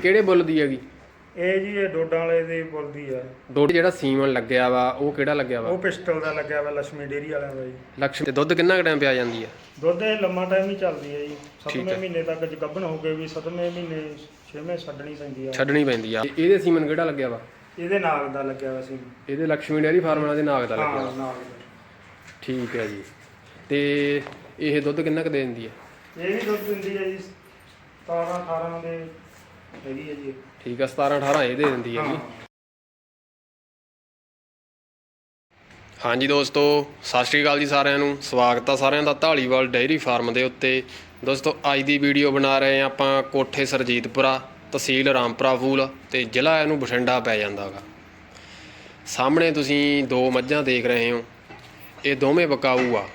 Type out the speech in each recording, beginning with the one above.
ਕਿਹੜੇ ਬੁੱਲ ਦੀ ਹੈਗੀ? ਇਹ ਜੀ ਇਹ ਡੋਡਾਂ ਵਾਲੇ ਦੀ ਬੋਲਦੀ ਆ। ਦੁੱਧ ਜਿਹੜਾ ਸੀਮਨ ਲੱਗਿਆ ਵਾ ਉਹ ਕਿਹੜਾ ਲੱਗਿਆ ਵਾ? ਉਹ ਪਿਸਟਲ ਦਾ ਲੱਗਿਆ ਵਾ ਲక్ష్ਮੀ ਡੇਰੀ ਵਾਲਿਆਂ ਦਾ ਜੀ। ਤੇ ਦੁੱਧ ਕਿੰਨਾ ਟਾਈਮ ਪਿਆ ਜਾਂਦੀ ਆ? ਦੁੱਧ ਇਹ ਲੰਮਾ ਟਾਈਮ ਹੀ ਚੱਲਦੀ ਹੈ ਜੀ। ਸੱਤਵੇਂ ਮਹੀਨੇ ਤੱਕ ਜਗੱਬਣ ਹੋ ਗਏ ਵੀ ਸੱਤਵੇਂ ਮਹੀਨੇ ਛੇਵੇਂ ਛੱਡਣੀ ਪੈਂਦੀ ਆ। ਛੱਡਣੀ ਪੈਂਦੀ ਆ। ਇਹਦੇ ਸੀਮਨ ਕਿਹੜਾ ਲੱਗਿਆ ਵਾ? ਇਹਦੇ ਨਾਗ ਦਾ ਲੱਗਿਆ ਵਾ ਸੀ ਇਹਦੇ ਲਕਸ਼ਮੀ ਡੇਅਰੀ ਫਾਰਮ ਵਾਲਾ ਦੇ ਨਾਗ ਦਾ ਲੱਗਿਆ ਹਾਂ ਨਾਗ ਦਾ। ਠੀਕ ਹੈ ਜੀ। ਤੇ ਇਹ ਦੁੱਧ ਕਿੰਨਾ ਕੁ ਦੇ ਦਿੰਦੀ ਆ? ਇਹ ਵੀ ਦੁੱਧ ਦਿੰਦੀ ਹੈ ਜੀ ਹੈਗੀ ਹੈ ਜੀ ਠੀਕ ਆ 17 18 ਇਹ ਦੇ ਦਿੰਦੀ ਹੈਗੀ ਹਾਂ ਹਾਂਜੀ ਦੋਸਤੋ, ਸਤਿ ਸ਼੍ਰੀ ਅਕਾਲ ਜੀ ਸਾਰਿਆਂ ਨੂੰ। ਸਵਾਗਤ ਆ ਸਾਰਿਆਂ ਦਾ ਢਾਲੀਵਾਲ ਡੇਅਰੀ ਫਾਰਮ ਦੇ ਉੱਤੇ। ਦੋਸਤੋ, ਅੱਜ ਦੀ ਵੀਡੀਓ ਬਣਾ ਰਹੇ ਹਾਂ ਆਪਾਂ ਕੋਠੇ ਸਰਜੀਤਪੁਰਾ, ਤਹਿਸੀਲ ਰਾਮਪੁਰਾ ਫੂਲ ਤੇ ਜ਼ਿਲ੍ਹਾ ਇਹਨੂੰ ਬਠਿੰਡਾ ਪੈ ਜਾਂਦਾਗਾ ਸਾਹਮਣੇ ਤੁਸੀਂ ਦੋ ਮੱਝਾਂ ਦੇਖ ਰਹੇ ਹੋ। ਇਹ ਦੋਵੇਂ ਬਕਾਊ ਆ।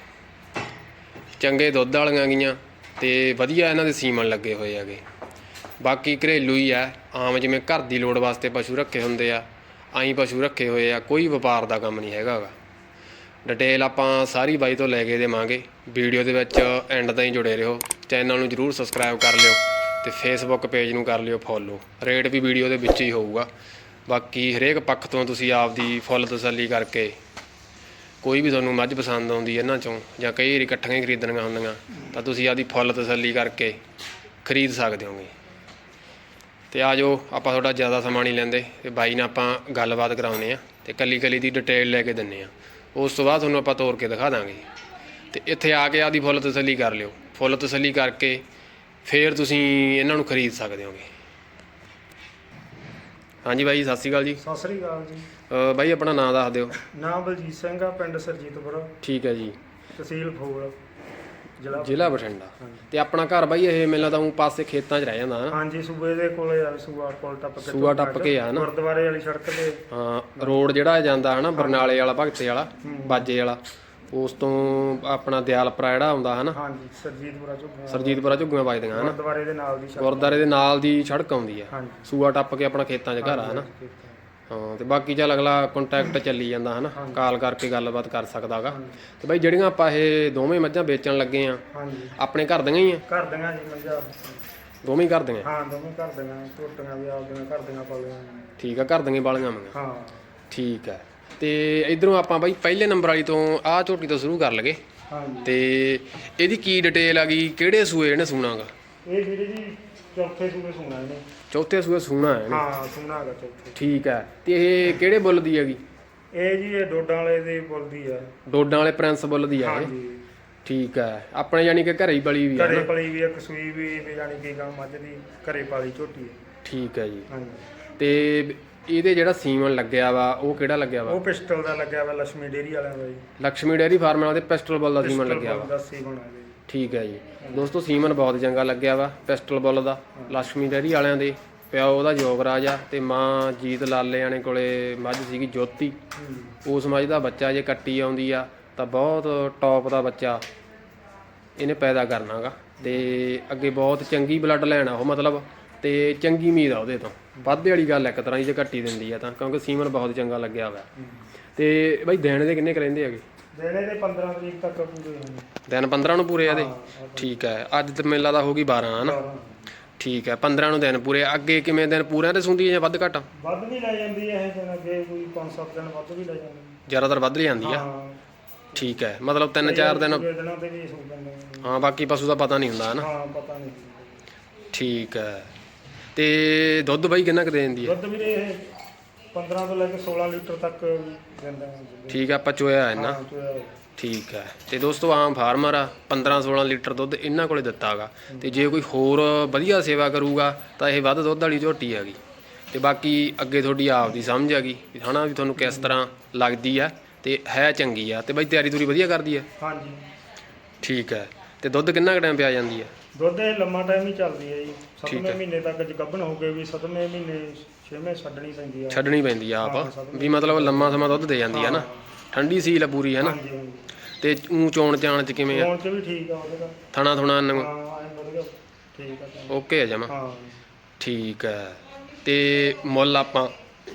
ਚੰਗੇ ਦੁੱਧ ਵਾਲੀਆਂ ਗੀਆਂ ਤੇ ਵਧੀਆ ਇਹਨਾਂ ਦੇ ਸੀਮਨ ਲੱਗੇ ਹੋਏ ਹੈਗੇ। ਬਾਕੀ ਘਰੇਲੂ ਹੀ ਆ। ਆਮ ਜਿਵੇਂ ਘਰ ਦੀ ਲੋੜ ਵਾਸਤੇ ਪਸ਼ੂ ਰੱਖੇ ਹੁੰਦੇ ਆ। ਆਈ ਪਸ਼ੂ ਰੱਖੇ ਹੋਏ ਆ, ਕੋਈ ਵਪਾਰ ਦਾ ਕੰਮ ਨਹੀਂ ਹੈਗਾ ਡਿਟੇਲ ਆਪਾਂ ਸਾਰੀ ਬਾਈ ਤੋਂ ਲੈ ਕੇ ਦੇਵਾਂਗੇ। ਵੀਡੀਓ ਦੇ ਵਿੱਚ ਐਂਡ ਤਾਈਂ ਜੁੜੇ ਰਹੋ। ਚੈਨਲ ਨੂੰ ਜਰੂਰ ਸਬਸਕ੍ਰਾਈਬ ਕਰ ਲਿਓ ਤੇ ਫੇਸਬੁੱਕ ਪੇਜ ਨੂੰ ਕਰ ਲਿਓ ਫੋਲੋ ਰੇਟ ਵੀ ਵੀਡੀਓ ਦੇ ਵਿੱਚ ਹੀ ਹੋਊਗਾ। ਬਾਕੀ ਹਰੇਕ ਪੱਖ ਤੋਂ ਤੁਸੀਂ ਆਪਦੀ ਫੁੱਲ ਤਸੱਲੀ ਕਰਕੇ ਕੋਈ ਵੀ ਤੁਹਾਨੂੰ ਮੱਝ ਪਸੰਦ ਆਉਂਦੀ ਇਹਨਾਂ ਚੋਂ ਜਾਂ ਕਈ ਵਾਰੀ ਇਕੱਠੀਆਂ ਹੀ ਖਰੀਦਣੀਆਂ ਹੁੰਦੀਆਂ, ਤਾਂ ਤੁਸੀਂ ਆਪਦੀ ਫੁੱਲ ਤਸੱਲੀ ਕਰਕੇ ਖਰੀਦ ਸਕਦੇ ਹੋਗੇ। ਤੇ ਆ ਜਾਓ ਆਪਾਂ ਤੁਹਾਡਾ ਜ਼ਿਆਦਾ ਸਮਾਂ ਨਹੀਂ ਲੈਂਦੇ। ਤੇ ਬਾਈ ਨਾਲ ਆਪਾਂ ਗੱਲਬਾਤ ਕਰਾਉਂਦੇ ਆ ਤੇ ਕੱਲੀ ਕੱਲੀ ਦੀ ਡਿਟੇਲ ਲੈ ਕੇ ਦਿੰਨੇ ਆ ਉਸ ਤੋਂ ਬਾਅਦ ਤੁਹਾਨੂੰ ਆਪਾਂ ਤੋਰ ਕੇ ਦਿਖਾ ਦਾਂਗੇ। ਤੇ ਇੱਥੇ ਆ ਕੇ ਆਪਦੀ ਫੁੱਲ ਤਸੱਲੀ ਕਰ ਲਿਓ। ਫੁੱਲ ਤਸੱਲੀ ਕਰਕੇ ਫੇਰ ਤੁਸੀਂ ਇਹਨਾਂ ਨੂੰ ਖਰੀਦ ਸਕਦੇ ਹੋਗੇ। ਹਾਂਜੀ ਬਾਈ ਸਤਿ ਸ਼੍ਰੀ ਅਕਾਲ ਜੀ। ਸਤਿ ਸ੍ਰੀ ਅਕਾਲ ਜੀ। ਅਹ ਬਾਈ ਆਪਣਾ ਨਾਮ ਦੱਸ ਦਿਓ। ਨਾਮ ਬਲਜੀਤ ਸਿੰਘ ਆ ਪਿੰਡ ਸਰਜੀਤਪੁਰ। ਠੀਕ ਹੈ ਜੀ। ਤਹਿਸੀਲ ਫੂਲ ਜ਼ਿਲ੍ਹਾ ਬਠਿੰਡਾ। ਤੇ ਆਪਣਾ ਘਰ ਬਾਈ ਇਹ ਮੈਨੂੰ ਤਾਂ ਊਂ ਪਾਸੇ ਖੇਤਾਂ 'ਚ ਰਹਿ ਜਾਂਦਾ ਨਾ। ਹਾਂਜੀ ਸੂਬੇ ਦੇ ਕੋਲੇ ਆ ਸੂਆ ਕੋਲ ਟੱਪ ਕੇ ਸੂਆ ਟੱਪ ਕੇ ਆ ਨਾ। ਗੁਰਦੁਆਰੇ ਵਾਲੀ ਸੜਕ ਤੇ। ਹਾਂ ਰੋਡ ਜਿਹੜਾ ਜਾਂਦਾ ਹਨਾ ਬਰਨਾਲੇ ਵਾਲਾ ਭਗਤੇ ਵਾਲਾ। ਬਾਜੇ ਵਾਲਾ ਉਸ ਤੋਂ ਆਪਣਾ ਦਿਆਲਪੁਰਾ ਜਿਹੜਾ ਆਉਂਦਾ ਹਨਾ। ਹਾਂਜੀ ਸਰਜੀਤਪੁਰਾ ਚੋਂ ਸਰਜੀਤਪੁਰਾ ਝੁੱਗੀਆਂ ਵੱਜਦੀਆਂ ਹਨਾ। ਗੁਰਦੁਆਰੇ ਦੇ ਨਾਲ ਦੀ ਸੜਕ। ਗੁਰਦਾਰੇ ਦੇ ਨਾਲ ਦੀ ਸੜਕ ਆਉਂਦੀ ਆ। ਸੂਆ ਟੱਪ ਕੇ ਆਪਣਾ ਖੇਤਾਂ 'ਚ ਘਰ ਆ ਹਨਾ। ਹਾਂ ਤੇ ਬਾਕੀ ਚੱਲ ਅਗਲਾ ਕੰਟੈਕਟ ਚੱਲੀ ਜਾਂਦਾ ਹਨਾ। ਕਾਲ ਕਰਕੇ ਗੱਲਬਾਤ ਕਰ ਸਕਦਾਗਾ ਤੇ ਬਾਈ ਜਿਹੜੀਆਂ ਆਪਾਂ ਇਹ ਦੋਵੇਂ ਮੱਝਾਂ ਵੇਚਣ ਲੱਗੇ ਆ ਹਾਂਜੀ। ਆਪਣੇ ਘਰ ਦੀਆਂ ਹੀ ਆ? ਘਰ ਦੀਆਂ ਜੀ ਮੰਜਾ ਦੋਵੇਂ ਹੀ ਘਰ ਦੀਆਂ? ਹਾਂ ਦੋਵੇਂ ਘਰ ਦੀਆਂ ਟੋਟੀਆਂ ਵੀ ਆਪਦੀਆਂ ਘਰ ਦੀਆਂ ਪਾਲੀਆਂ ਠੀਕ ਆ ਘਰ ਦੀਆਂ ਹੀ ਬਾਲੀਆਂ ਮੰਗਾਂ ਹਾਂ। ਠੀਕ ਹੈ ਤੇ ਇਧਰੋਂ ਆਪਾਂ ਬਾਈ ਪਹਿਲੇ ਨੰਬਰ ਵਾਲੀ ਤੋਂ ਆਹ ਝੋਟੀ ਤੋਂ ਸ਼ੁਰੂ ਕਰ ਲਗੇ। ਹਾਂਜੀ। ਤੇ ਇਹਦੀ ਕੀ ਡਿਟੇਲ ਆ ਗਈ ਕਿਹੜੇ ਸੂਏ ਇਹਨੇ ਸੂਣਾਗਾ ਇਹ ਵੀਰੇ ਜੀ ਚੌਥੇ ਸੂਏ ਸੂਣਾ ਇਹਨੇ। ਚੌਥੇ ਸੂਏ ਸੂਣਾ ਹੈ ਹਾਂ ਸੂਣਾ ਹੈਗਾ ਠੀਕ ਹੈ। ਤੇ ਇਹ ਕਿਹੜੇ ਬੁੱਲ ਹੈਗੀ? ਇਹ ਜੀ ਪ੍ਰਿੰਸ ਬੁੱਲ ਹੈ ਠੀਕ ਹੈ। ਆਪਣੇ ਯਾਨੀ ਕਿ ਘਰੇ ਹੀ ਬਲੀ ਵੀ ਹੈ ਘਰੇ ਬਲੀ ਵੀ ਹੈ ਕਸੂਈ ਵੀ ਯਾਨੀ ਕਿ ਗਾਂ ਮੱਝ ਦੀ ਘਰੇ ਪਾਲੀ ਝੋਟੀ ਹੈ ਠੀਕ ਹੈ ਜੀ। ਤੇ ਇਹਦੇ ਜਿਹੜਾ ਸੀਮਨ ਲੱਗਿਆ ਵਾ ਉਹ ਕਿਹੜਾ ਲੱਗਿਆ ਵਾ? ਉਹ ਪਿਸਟਲ ਦਾ ਲੱਗਿਆ ਵਾ ਲక్ష్ਮੀ ਡੇਰੀ ਵਾਲਿਆਂ ਦਾ ਜੀ। ਲక్ష్ਮੀ ਡੇਰੀ ਫਾਰਮ ਦੇ ਪਿਸਟਲ ਬਲ ਦਾ ਸੀਮਨ ਲੱਗਿਆ ਵਾ। ਦਾ ਸੀਮਨ ਆ ਜੀ। ਠੀਕ ਹੈ ਜੀ। ਦੋਸਤੋ, ਸੀਮਨ ਬਹੁਤ ਚੰਗਾ ਲੱਗਿਆ ਵਾ ਪਿਸਟਲ ਬੁੱਲ ਦਾ। ਲక్ష్ਮੀ ਡੈਰੀ ਵਾਲਿਆਂ ਦੇ ਪਿਓ ਉਹਦਾ ਯੋਗਰਾਜ ਆ ਤੇ ਮਾਂ ਜੀਤ ਲਾਲੇ ਆਣੇ ਕੋਲੇ ਮੱਝ ਸੀਗੀ ਜੋਤੀ। ਉਸ ਮੱਝ ਦਾ ਬੱਚਾ ਜੇ ਕੱਟੀ ਆਉਂਦੀ ਆ ਤਾਂ ਬਹੁਤ ਟੌਪ ਦਾ ਬੱਚਾ ਇਹਨੇ ਪੈਦਾ ਕਰਨਾਗਾ। ਤੇ ਅੱਗੇ ਬਹੁਤ ਚੰਗੀ ਬਲੱਡ ਲੈਣਾ ਉਹ ਮਤਲਬ ਤੇ ਚੰਗੀ ਉਮੀਦ ਆ ਉਹਦੇ ਤੋਂ। ਵਾਧੇ ਵਾਲੀ ਗੱਲ ਇੱਕ ਤਰ੍ਹਾਂ ਦੀ ਜੇ ਕੱਟੀ ਦਿੰਦੀ ਆ ਤਾਂ, ਕਿਉਂਕਿ ਸੀਮਨ ਬਹੁਤ ਚੰਗਾ ਲੱਗਿਆ ਹੋਇਆ ਤੇ ਬਾਈ ਦੇਣ ਦੇ ਕਿੰਨੇ ਕੁ ਰਹਿੰਦੇ ਹੈਗੇ? ਦੇਣੇ ਦੇ 15 ਤਰੀਕ ਤੱਕ ਪੂਰੇ ਹੋਣੇ ਦਿਨ 15 ਨੂੰ ਪੂਰੇ ਆ ਇਹਦੇ? ਹਾਂ, ਠੀਕ ਹੈ। ਅੱਜ ਤੇ ਮੇਲਾ ਦਾ ਹੋ ਗਈ 12 ਹਨਾ। ਠੀਕ ਹੈ 15 ਨੂੰ ਦਿਨ ਪੂਰੇ। ਅੱਗੇ ਕਿਵੇਂ ਦਿਨ ਪੂਰਿਆਂ ਤੇ ਸੁੰਦੀ ਹੈ ਜਾਂ ਵੱਧ ਘੱਟ? ਵੱਧ ਵੀ ਲੈ ਜਾਂਦੀ ਹੈ ਇਹ ਦਿਨ ਅੱਗੇ ਕੋਈ 5-7 ਦਿਨ ਵੱਧ ਵੀ ਲੈ ਜਾਂਦੀ ਹੈ। ਜ਼ਿਆਦਾਤਰ ਵੱਧ ਜਾਂਦੀ ਆ? ਠੀਕ ਹੈ ਮਤਲਬ 3-4 ਦਿਨ ਪੂਰੇ ਦਿਨਾਂ ਤੇ ਵੀ ਸੌ ਦਿੰਦੇ ਨੇ। ਹਾਂ ਬਾਕੀ ਪਸ਼ੂ ਦਾ ਪਤਾ ਨਹੀਂ ਹੁੰਦਾ ਹਨਾ ਹਾਂ ਪਤਾ ਨਹੀਂ ਠੀਕ ਹੈ। ਤੇ ਦੁੱਧ ਬਾਈ ਕਿੰਨਾ ਕੁ ਦੇ ਦਿੰਦੀ ਹੈ? ਦੁੱਧ ਵੀਰੇ ਇਹ 15 ਤੋਂ ਲੈ ਕੇ 16 ਲੀਟਰ ਤੱਕ ਦਿੰਦਾ ਹੈ ਠੀਕ ਹੈ ਆਪਾਂ ਚੋਇਆ ਹੈ ਨਾ? ਠੀਕ ਹੈ। ਤੇ ਦੋਸਤੋ ਆਮ ਫਾਰਮਰ ਆ 15-16 ਲੀਟਰ ਦੁੱਧ ਇਹਨਾਂ ਕੋਲੇ ਦਿੱਤਾਗਾ। ਤੇ ਜੇ ਕੋਈ ਹੋਰ ਵਧੀਆ ਸੇਵਾ ਕਰੂਗਾ ਤਾਂ ਇਹ ਵੱਧ ਦੁੱਧ ਵਾਲੀ ਝੋਟੀ ਹੈਗੀ। ਤੇ ਬਾਕੀ ਅੱਗੇ ਤੁਹਾਡੀ ਆਪ ਦੀ ਸਮਝ ਹੈਗੀ ਵੀ ਹਨਾ ਵੀ ਤੁਹਾਨੂੰ ਕਿਸ ਤਰ੍ਹਾਂ ਲੱਗਦੀ ਆ ਤੇ ਹੈ ਚੰਗੀ ਆ। ਤੇ ਬਾਈ ਤਿਆਰੀ ਤੁਰੀ ਵਧੀਆ ਕਰਦੀ ਆ? ਹਾਂਜੀ। ਠੀਕ ਹੈ। ਤੇ ਦੁੱਧ ਕਿੰਨਾ ਕੁ ਟਾਈਮ ਪਿਆ ਜਾਂਦੀ ਆ? ਦੁੱਧ ਇਹ ਲੰਮਾ ਟਾਈਮ ਹੀ ਚੱਲਦੀ ਹੈ ਜੀ। ਸੱਤਵੇਂ ਮਹੀਨੇ ਤੱਕ ਜਗੱਬਣ ਹੋ ਗਏ ਵੀ ਸੱਤਵੇਂ ਮਹੀਨੇ ਛੇਵੇਂ ਛੱਡਣੀ ਪੈਂਦੀ ਆ। ਛੱਡਣੀ ਪੈਂਦੀ ਆ ਹਾਂ, ਆਪ ਸਭ ਵੀ ਮਤਲਬ ਲੰਮਾ ਸਮਾਂ ਦੁੱਧ ਦੇ ਜਾਂਦੀ ਆ ਨਾ। ਠੰਡੀ ਸੀਲ ਆ ਪੂਰੀ ਹੈ ਨਾ। ਹਾਂਜੀ ਹਾਂਜੀ। ਤੇ ਊਂ ਚੋਣ ਚਾਣ ਚ ਕਿਵੇਂ ਆ? ਵੀ ਠੀਕ ਆ ਉਹਦੇ ਦਾ ਥਣਾ ਥੁਣਾ ਨੂੰ ਹਾਂ ਐਂ ਵਧੀਆ। ਠੀਕ ਆ ਤਾਂ। ਓਕੇ ਆ ਜਮਾ। ਹਾਂ। ਠੀਕ ਹੈ ਤੇ ਮੁੱਲ ਆਪਾਂ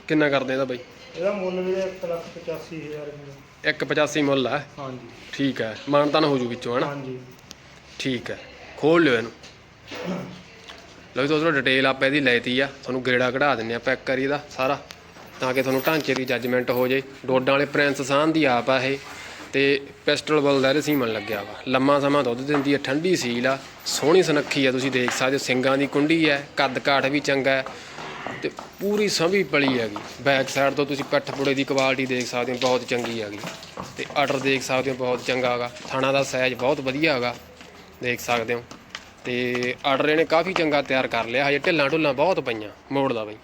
ਕਿੰਨਾ ਕਰਦੇ ਇਹਦਾ ਬਾਈ? ਇਹਦਾ ਮੁੱਲ ਵੀ 185000 ਰੁਪਏ। 185 ਮੁੱਲ ਆ। ਹਾਂਜੀ। ਠੀਕ ਹੈ ਮਾਨਤਾਨ ਹੋ ਜੂ ਵਿੱਚੋਂ ਹਨਾ ਹਾਂਜੀ। ਠੀਕ ਹੈ ਖੋਲ ਲਿਓ ਇਹਨੂੰ। ਲਓ ਜੀ, ਦੋਸਤੋ ਡਿਟੇਲ ਆਪਾਂ ਇਹਦੀ ਲੈਤੀ ਆ। ਤੁਹਾਨੂੰ ਗੇੜਾ ਕਢਾ ਦਿੰਨੇ ਆ ਪੈਕ ਕਰੀ ਦਾ ਸਾਰਾ, ਤਾਂ ਕਿ ਤੁਹਾਨੂੰ ਢਾਂਚੇ ਦੀ ਜੱਜਮੈਂਟ ਹੋ ਜੇ। ਡੋਡਾਂ ਵਾਲੇ ਪ੍ਰਿੰਸ ਸਾਨ ਦੀ ਆਪ ਆ ਇਹ, ਤੇ ਪਿਸਟਲ ਬਲ ਦਾ ਇਹਦੇ ਲੱਗਿਆ ਵਾ। ਲੰਮਾ ਸਮਾਂ ਦੁੱਧ ਦਿੰਦੀ ਹੈ ਠੰਡੀ ਸੀਲ ਆ, ਸੋਹਣੀ ਸੁਨੱਖੀ ਆ, ਤੁਸੀਂ ਦੇਖ ਸਕਦੇ ਹੋ ਸਿੰਗਾਂ ਦੀ ਕੁੰਡੀ ਹੈ ਕੱਦ ਕਾਠ ਵੀ ਚੰਗਾ ਹੈ, ਤੇ ਪੂਰੀ ਸਭੀ ਪਲੀ ਹੈਗੀ। ਬੈਕ ਸਾਈਡ ਤੋਂ ਤੁਸੀਂ ਪੱਠ ਪੁੜੇ ਦੀ ਕੁਆਲਿਟੀ ਦੇਖ ਸਕਦੇ ਹੋ, ਬਹੁਤ ਚੰਗੀ ਹੈਗੀ। ਤੇ ਆਰਡਰ ਦੇਖ ਸਕਦੇ ਹੋ, ਬਹੁਤ ਚੰਗਾ ਹੈਗਾ। ਥਾਣਾ ਦਾ ਸਾਈਜ਼ ਬਹੁਤ ਵਧੀਆ ਹੈਗਾ, ਦੇਖ ਸਕਦੇ ਹੋ। ਤੇ ਆਰਡਰ ਇਹਨੇ ਕਾਫੀ ਚੰਗਾ ਤਿਆਰ ਕਰ ਲਿਆ। ਹਜੇ ਢਿੱਲਾਂ ਢੁੱਲਾਂ ਬਹੁਤ ਪਈਆਂ ਮੋੜ ਦਾ ਬਈ।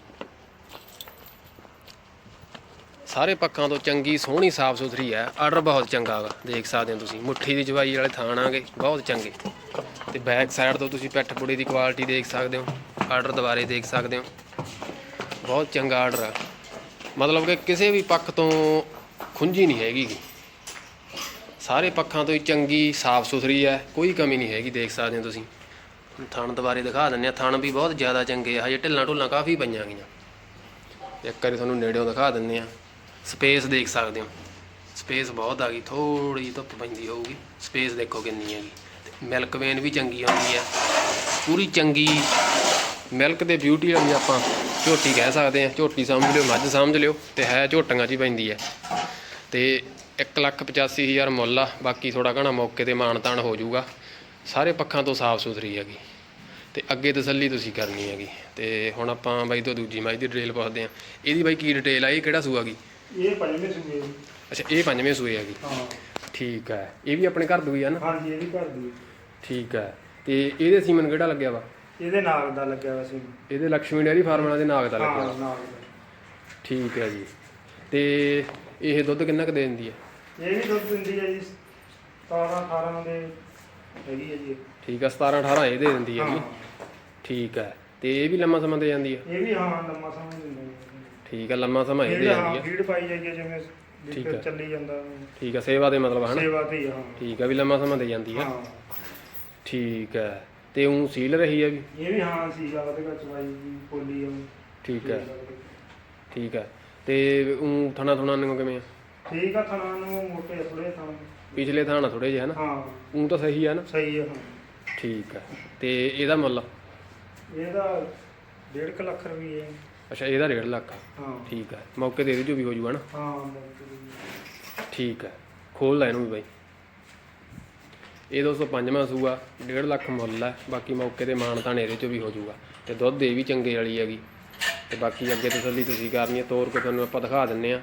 ਸਾਰੇ ਪੱਖਾਂ ਤੋਂ ਚੰਗੀ, ਸੋਹਣੀ, ਸਾਫ਼ ਸੁਥਰੀ ਹੈ। ਆਰਡਰ ਬਹੁਤ ਚੰਗਾ ਵਾ ਦੇਖ ਸਕਦੇ ਹੋ ਤੁਸੀਂ। ਮੁੱਠੀ ਦੀ ਜਵਾਈ ਵਾਲੇ ਥਾਣ ਆਗੇ, ਬਹੁਤ ਚੰਗੇ। ਤੇ ਬੈਕ ਸਾਈਡ ਤੋਂ ਤੁਸੀਂ ਪਿੱਠ ਪੁੜੀ ਦੀ ਕੁਆਲਿਟੀ ਦੇਖ ਸਕਦੇ ਹੋ। ਆਰਡਰ ਦੁਬਾਰੇ ਦੇਖ ਸਕਦੇ ਹੋ। ਬਹੁਤ ਚੰਗਾ ਆਰਡਰ ਆ। ਮਤਲਬ ਕਿ ਕਿਸੇ ਵੀ ਪੱਖ ਤੋਂ ਖੁੰਝੀ ਨਹੀਂ ਹੈਗੀ ਸਾਰੇ ਪੱਖਾਂ ਤੋਂ ਹੀ ਚੰਗੀ, ਸਾਫ਼ ਸੁਥਰੀ ਹੈ। ਕੋਈ ਕਮੀ ਨਹੀਂ ਹੈਗੀ, ਦੇਖ ਸਕਦੇ ਹੋ ਤੁਸੀਂ। ਥਣ ਦੁਬਾਰੇ ਦਿਖਾ ਦਿੰਨੇ ਆ। ਥਣ ਵੀ ਬਹੁਤ ਜ਼ਿਆਦਾ ਚੰਗੇ ਆ, ਹਜੇ ਢਿੱਲਾਂ ਢੁੱਲਾਂ ਕਾਫੀ ਪਈਆਂ ਗਈਆਂ। ਇੱਕ ਵਾਰੀ ਤੁਹਾਨੂੰ ਨੇੜਿਓਂ ਦਿਖਾ ਦਿੰਨੇ ਆ। ਸਪੇਸ ਦੇਖ ਸਕਦੇ ਹੋ। ਸਪੇਸ ਬਹੁਤ ਆ ਗਈ ਥੋੜੀ ਧੁੱਪ ਪੈਂਦੀ ਹੋਊਗੀ। ਸਪੇਸ ਦੇਖੋ ਕਿੰਨੀ ਹੈਗੀ ਤੇ ਮਿਲਕ ਵੇਨ ਵੀ ਚੰਗੀ ਆਉਂਦੀ ਹੈ ਪੂਰੀ ਚੰਗੀ। ਮਿਲਕ ਦੇ ਬਿਊਟੀ ਵਾਲੀ ਆਪਾਂ ਝੋਟੀ ਕਹਿ ਸਕਦੇ ਆ। ਝੋਟੀ ਸਮਝ ਲਿਓ, ਮੱਝ ਸਮਝ ਲਿਓ, ਤੇ ਹੈ ਝੋਟੀਆਂ 'ਚ ਹੀ ਪੈਂਦੀ ਹੈ ਤੇ 185000 ਮੁੱਲ ਆ, ਬਾਕੀ ਥੋੜਾ ਘਣਾ ਮੌਕੇ ਤੇ ਮਾਨਤਾਨ ਹੋ ਜਾਊਗਾ। ਸਾਰੇ ਪੱਖਾਂ ਤੋਂ ਸਾਫ਼ ਸੁਥਰੀ ਹੈਗੀ। ਤੇ ਅੱਗੇ ਤਸੱਲੀ ਤੁਸੀਂ ਕਰਨੀ ਹੈਗੀ। ਤੇ ਹੁਣ ਆਪਾਂ ਬਾਈ ਤੋਂ ਦੂਜੀ ਮੱਝ ਦੀ ਡਿਟੇਲ ਪੁੱਛਦੇ ਆ ਇਹਦੀ ਬਾਈ ਕੀ ਡਿਟੇਲ ਆ? ਇਹ ਕਿਹੜਾ ਸੂਆ ਗੀ ਇਹ ਪੰਜਵੇਂ ਸੂਏ ਜੀ। ਅੱਛਾ ਇਹ ਪੰਜਵੇਂ ਸੂਏ ਹੈਗੀ। ਹਾਂ। ਠੀਕ ਹੈ। ਇਹ ਵੀ ਆਪਣੇ ਘਰ ਦੂਈ ਆ ਨਾ? ਹਾਂਜੀ ਇਹ ਵੀ ਘਰ ਦੀ ਠੀਕ ਹੈ। ਤੇ ਇਹਦੇ ਸੀਮਨ ਕਿਹੜਾ ਲੱਗਿਆ ਵਾ? ਇਹਦੇ ਨਾਲ ਦਾ ਲੱਗਿਆ ਹੋਇਆ ਸੀ ਇਹਦੇ ਲక్ష్ਮੀ ਡੇਅਰੀ ਫਾਰਮ ਵਾਲਾ ਦੇ ਨਾਗ ਦਾ ਲੱਗਿਆ। ਹਾਂ ਨਾਲ ਦਾ। ਠੀਕ ਹੈ ਜੀ। ਤੇ ਇਹ ਦੁੱਧ ਕਿੰਨਾ ਕੁ ਦੇ ਦਿੰਦੀ ਹੈ? ਇਹ ਵੀ ਦੁੱਧ ਦਿੰਦੀ ਹੈ ਜੀ। 17 18 ਦੇ ਹੈਗੀ ਹੈ ਜੀ। ਠੀਕ ਹੈ 17 18 ਇਹ ਦੇ ਦਿੰਦੀ ਹੈਗੀ। ਠੀਕ ਹੈ ਤੇ ਇਹ ਵੀ ਲੰਮਾ ਸਮਾਂ ਦੇ ਜਾਂਦੀ ਹੈ ਇਹ ਵੀ ਹਾਂ ਲੰਮਾ ਸਮਾਂ ਦਿੰਦਾ ਜੀ। ਠੀਕ ਹੈ ਲੰਮਾ ਸਮਾਂ ਇਹ ਦੇ ਜਾਂਦੀ ਹਾਂ ਫੀਡ ਪਾਈ ਜਾਈਏ ਜਿਵੇਂ ਠੀਕ ਹੈ। ਚੱਲੀ ਜਾਂਦਾ। ਠੀਕ ਹੈ ਸੇਵਾ ਦੇ ਮਤਲਬ ਹਨ? ਸੇਵਾ ਤੇ ਹੀ ਆ, ਠੀਕ ਹੈ ਵੀ ਲੰਮਾ ਸਮਾਂ ਦੇ ਜਾਂਦੀ ਹੈ ਹਾਂ। ਠੀਕ ਹੈ ਤੇ ਉਹ ਸੀਲ ਰਹੀ ਹੈ ਵੀ ਇਹ ਵੀ ਹਾਂ ਸੀਗਾ ਉਹਦੇ ਵਿੱਚ ਦੀ ਪੋਲੀ ਆ। ਠੀਕ ਹੈ ਠੀਕ ਹੈ ਤੇ ਉਹ ਥਣਾ ਥਣਾ ਨੂੰ ਕਿਵੇਂ ਆ? ਠੀਕ ਆ ਖਾਣਾ ਨੂੰ ਮੋਟੇ ਥੋੜੇ ਥਾਂ ਪਿਛਲੇ ਥਾਣਾ ਥੋੜੇ ਜਿਹਾ ਨਾ ਹਾਂ। ਉਹ ਤਾਂ ਸਹੀ ਹੈ ਨਾ? ਸਹੀ ਹੈ ਹਾਂ ਠੀਕ ਹੈ ਤੇ ਇਹਦਾ ਮੁੱਲ? ਇਹਦਾ 1.5 ਲੱਖ ਰੁਪਏ ਹੈ ਅੱਛਾ ਇਹਦਾ 1.5 ਲੱਖ। ਆ। ਹਾਂ। ਠੀਕ ਹੈ ਮੌਕੇ ਤੇ ਇਹਦੇ ਚੋਂ ਵੀ ਹੋ ਜੂਗਾ ਨਾ? ਹਾਂ ਬਿਲਕੁਲ। ਠੀਕ ਹੈ ਖੋਲ ਲੈ ਇਹਨੂੰ ਵੀ ਬਾਈ। ਇਹ 205ਵਾਂ ਸੂਆ 1.5 ਲੱਖ ਮੁੱਲ ਹੈ ਬਾਕੀ ਮੌਕੇ ਤੇ ਮਾਨਤਾਨ ਇਹਦੇ ਚੋਂ ਵੀ ਹੋ ਜੂਗਾ। ਤੇ ਦੁੱਧ ਇਹ ਵੀ ਚੰਗੇ ਵਾਲੀ ਹੈਗੀ। ਤੇ ਬਾਕੀ ਅੱਗੇ ਤਸੱਲੀ ਤੁਸੀਂ ਕਰਨੀ ਹੈ ਤੋਰ ਕੇ ਤੁਹਾਨੂੰ ਆਪਾਂ ਦਿਖਾ ਦਿੰਨੇ ਆ।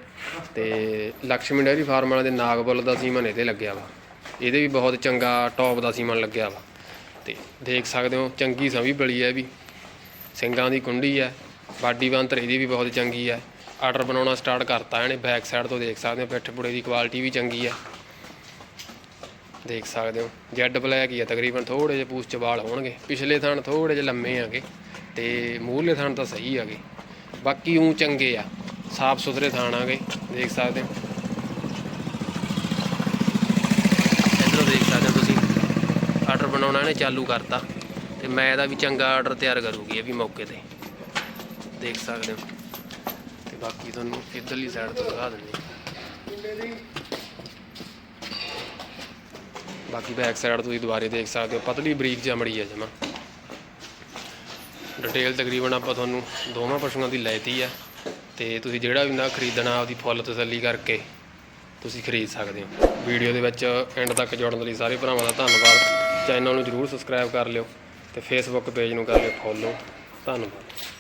ਤੇ ਲక్ష్ਮੀ ਡੇਅਰੀ ਫਾਰਮ ਵਾਲਿਆਂ ਦੇ ਨਾਗਬਲ ਦਾ ਸੀਮਨ ਇਹਦੇ ਲੱਗਿਆ ਵਾ। ਇਹਦੇ ਵੀ ਬਹੁਤ ਚੰਗਾ ਟੌਪ ਦਾ ਸੀਮਨ ਲੱਗਿਆ ਵਾ। ਤੇ ਦੇਖ ਸਕਦੇ ਹੋ, ਚੰਗੀ ਸਵੀ ਬਲੀ ਹੈ ਵੀ। ਸਿੰਘਾਂ ਦੀ ਕੁੰਡੀ ਹੈ ਬਾਡੀ ਬੰਤਰ ਇਹਦੀ ਵੀ ਬਹੁਤ ਚੰਗੀ ਹੈ ਆਰਡਰ ਬਣਾਉਣਾ ਸਟਾਰਟ ਕਰਤਾ ਇਹਨੇ ਬੈਕ ਸਾਈਡ ਤੋਂ ਦੇਖ ਸਕਦੇ ਹੋ, ਪਿੱਠ ਪੁੜੇ ਦੀ ਕੁਆਲਿਟੀ ਵੀ ਚੰਗੀ ਹੈ ਦੇਖ ਸਕਦੇ ਹੋ, ਜੈਡ ਬਲੈਕ ਹੀ ਆ, ਤਕਰੀਬਨ ਥੋੜੇ ਜਿਹੇ ਪੂਛ ਚ ਵਾਲ ਹੋਣਗੇ। ਪਿਛਲੇ ਥਣ ਥੋੜੇ ਜਿਹੇ ਲੰਮੇ ਆਗੇ, ਤੇ ਮੂਹਰਲੇ ਥਣ ਤਾਂ ਸਹੀ ਆਗੇ। ਬਾਕੀ ਉਹ ਚੰਗੇ ਆ। ਸਾਫ਼ ਸੁਥਰੇ ਥਾਣ ਆਗੇ ਦੇਖ ਸਕਦੇ ਹੋ। ਇਧਰੋਂ ਦੇਖ ਸਕਦੇ ਹੋ ਤੁਸੀਂ। ਆਰਡਰ ਬਣਾਉਣਾ ਇਹਨੇ ਚਾਲੂ ਕਰਤਾ। ਤੇ ਮੈਂ ਇਹਦਾ ਵੀ ਚੰਗਾ ਆਰਡਰ ਤਿਆਰ ਕਰੂਗੀ ਇਹ ਵੀ ਮੌਕੇ ਤੇ। ਦੇਖ ਸਕਦੇ ਹੋ। ਤੇ ਬਾਕੀ ਤੁਹਾਨੂੰ ਇਧਰਲੀ ਸਾਈਡ ਤੋਂ ਦਿਖਾ ਦਿੰਦੇ ਬਾਕੀ ਬੈਕ ਸਾਈਡ ਤੁਸੀਂ ਦੁਬਾਰੇ ਦੇਖ ਸਕਦੇ ਹੋ। ਪਤਲੀ ਬਰੀਕ ਜਮੜੀ ਹੈ ਜਮਾ। ਡਿਟੇਲ ਤਕਰੀਬਨ ਆਪਾਂ ਤੁਹਾਨੂੰ ਦੋਵਾਂ ਪਸ਼ੂਆਂ ਦੀ ਲੈਤੀ ਹੈ ਤੇ ਤੁਸੀਂ ਜਿਹੜਾ ਵੀ ਨਾ ਖਰੀਦਣਾ ਆਪਦੀ ਫੁੱਲ ਤਸੱਲੀ ਕਰਕੇ ਤੁਸੀਂ ਖਰੀਦ ਸਕਦੇ ਹੋ। ਵੀਡੀਓ ਦੇ ਵਿੱਚ ਐਂਡ ਤੱਕ ਜੁੜਨ ਲਈ ਸਾਰੇ ਭਰਾਵਾਂ ਦਾ ਧੰਨਵਾਦ। ਚੈਨਲ ਨੂੰ ਜਰੂਰ ਸਬਸਕ੍ਰਾਈਬ ਕਰ ਲਿਓ ਤੇ ਫੇਸਬੁੱਕ ਪੇਜ ਨੂੰ ਕਰ ਲਿਓ ਫੋਲੋ ਧੰਨਵਾਦ।